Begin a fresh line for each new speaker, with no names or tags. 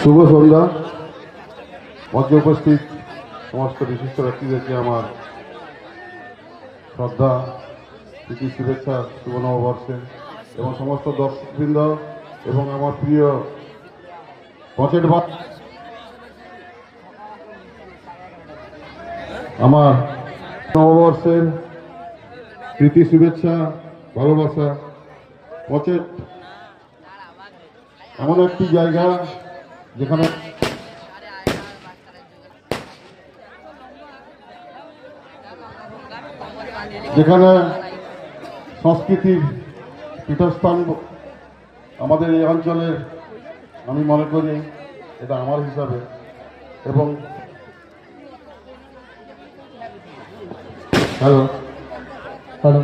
শুভ সন্ধ্যা। মধ্যে উপস্থিত সমস্ত বিশিষ্ট ব্যক্তিদেরকে আমার শ্রদ্ধা, প্রীতি, শুভেচ্ছা, শুভ নববর্ষে। এবং সমস্ত দর্শকবৃন্দ এবং আমার প্রিয় পকেট বা আমার নববর্ষের প্রীতি, শুভেচ্ছা, ভালোবাসা পচেট এমন একটি জায়গা যেখানে যেখানে সংস্কৃতির পীঠস্থান আমাদের এই অঞ্চলের, আমি মনে করি এটা আমার হিসাবে এবং হ্যালো
হ্যালো।